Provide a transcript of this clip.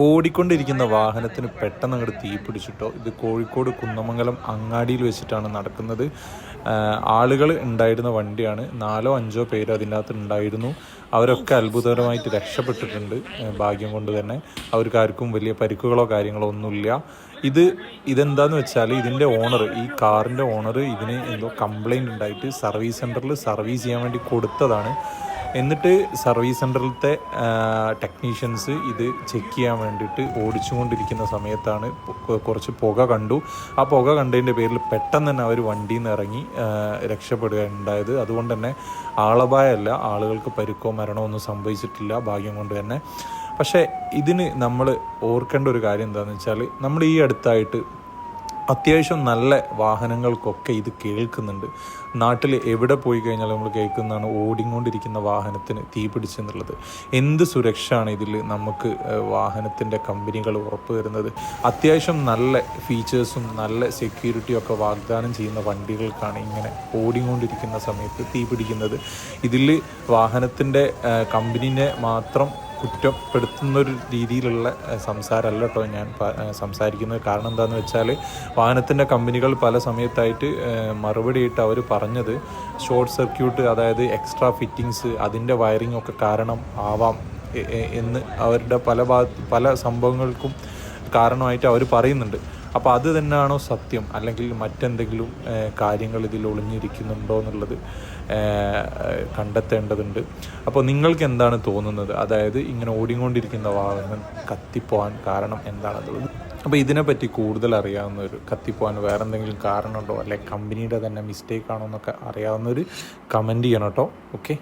ഓടിക്കൊണ്ടിരിക്കുന്ന വാഹനത്തിന് പെട്ടെന്ന് അങ്ങോട്ട് തീ പിടിച്ചിട്ടോ. ഇത് കോഴിക്കോട് കുന്നമംഗലം അങ്ങാടിയിൽ വെച്ചിട്ടാണ് നടക്കുന്നത്. ആളുകൾ ഉണ്ടായിരുന്ന വണ്ടിയാണ്. നാലോ അഞ്ചോ പേര് അതിനകത്ത് ഉണ്ടായിരുന്നു. അവരൊക്കെ അത്ഭുതകരമായിട്ട് രക്ഷപ്പെട്ടിട്ടുണ്ട് ഭാഗ്യം കൊണ്ട് തന്നെ. അവർക്ക് ആർക്കും വലിയ പരിക്കുകളോ കാര്യങ്ങളോ ഒന്നുമില്ല. ഇത് ഇതെന്താന്ന് വെച്ചാൽ ഇതിന്റെ ഓണർ ഈ കാറിന്റെ ഓണർ ഇതിന് എന്തോ കംപ്ലയിന്റ് ഉണ്ടായിട്ട് സർവീസ് സെന്ററിൽ സർവീസ് ചെയ്യാൻ വേണ്ടി കൊടുത്തതാണ്. എന്നിട്ട് സർവീസ് സെന്ററിലത്തെ ടെക്നീഷ്യൻസ് ഇത് ചെക്ക് ചെയ്യാൻ വേണ്ടിയിട്ട് ഓടിച്ചുകൊണ്ടിരിക്കുന്ന സമയത്താണ് കുറച്ച് പുക കണ്ടു. ആ പുക കണ്ടതിന്റെ പേരിൽ പെട്ടെന്ന് തന്നെ അവർ വണ്ടിയിൽ നിന്ന് ഇറങ്ങി രക്ഷപ്പെടുകയുണ്ടായത്. അതുകൊണ്ട് തന്നെ ആളപായമല്ല ആളുകൾക്ക് പരുക്കോ മരണമോ ഒന്നും സംഭവിച്ചിട്ടില്ല ഭാഗ്യം കൊണ്ട് തന്നെ. പക്ഷേ ഇതിന് നമ്മൾ ഓർക്കേണ്ട ഒരു കാര്യം എന്താണെന്ന് വെച്ചാൽ നമ്മൾ ഈ അടുത്തായിട്ട് അത്യാവശ്യം നല്ല വാഹനങ്ങൾക്കൊക്കെ ഇത് കേൾക്കുന്നുണ്ട്. നാട്ടിൽ എവിടെ പോയി കഴിഞ്ഞാലും നമ്മൾ കേൾക്കുന്നതാണ് ഓടിക്കൊണ്ടിരിക്കുന്ന വാഹനത്തിന് തീ പിടിച്ചെന്നുള്ളത് എന്ത് സുരക്ഷയാണ് ഇതിൽ നമുക്ക് വാഹനത്തിന്റെ കമ്പനികൾ ഉറപ്പ് തരുന്നത്? അത്യാവശ്യം നല്ല ഫീച്ചേഴ്സും നല്ല സെക്യൂരിറ്റിയും ഒക്കെ വാഗ്ദാനം ചെയ്യുന്ന വണ്ടികൾക്കാണ് ഇങ്ങനെ ഓടിക്കൊണ്ടിരിക്കുന്ന സമയത്ത് തീ പിടിക്കുന്നത്. ഇതിൽ വാഹനത്തിന്റെ കമ്പനീനെ മാത്രം കുറ്റപ്പെടുത്തുന്ന ഒരു രീതിയിലുള്ള സംസാരമല്ല കേട്ടോ ഞാൻ സംസാരിക്കുന്നത്. കാരണം എന്താണെന്ന് വെച്ചാൽ വാഹനത്തിന്റെ കമ്പനികൾ പല സമയത്തായിട്ട് മറുപടിയിട്ട് അവർ പറഞ്ഞത് ഷോർട്ട് സർക്യൂട്ട് അതായത് എക്സ്ട്രാ ഫിറ്റിങ്സ് അതിന്റെ വയറിംഗ് ഒക്കെ കാരണം ആവാം എന്ന് അവരുടെ പല പല സംഭവങ്ങൾക്കും കാരണമായിട്ട് അവർ പറയുന്നുണ്ട്. അപ്പോൾ അത് തന്നെയാണോ സത്യം? അല്ലെങ്കിൽ മറ്റെന്തെങ്കിലും കാര്യങ്ങൾ ഇതിൽ ഒളിഞ്ഞിരിക്കുന്നുണ്ടോ എന്നുള്ളത് കണ്ടെത്തേണ്ടതുണ്ട്. അപ്പോൾ നിങ്ങൾക്ക് എന്താണ് തോന്നുന്നത്? അതായത് ഇങ്ങനെ ഓടിക്കൊണ്ടിരിക്കുന്ന വാഹനം കത്തിപ്പോവാൻ കാരണം എന്താണെന്നുള്ളത്. അപ്പോൾ ഇതിനെപ്പറ്റി കൂടുതൽ അറിയാവുന്ന ഒരു കത്തിപ്പോവാൻ വേറെ എന്തെങ്കിലും കാരണമുണ്ടോ? അല്ലെങ്കിൽ കമ്പനിയുടെ തന്നെ മിസ്റ്റേക്ക് ആണോ എന്നൊക്കെ അറിയാവുന്നവർ കമന്റ് ചെയ്യണം കേട്ടോ. ഓക്കെ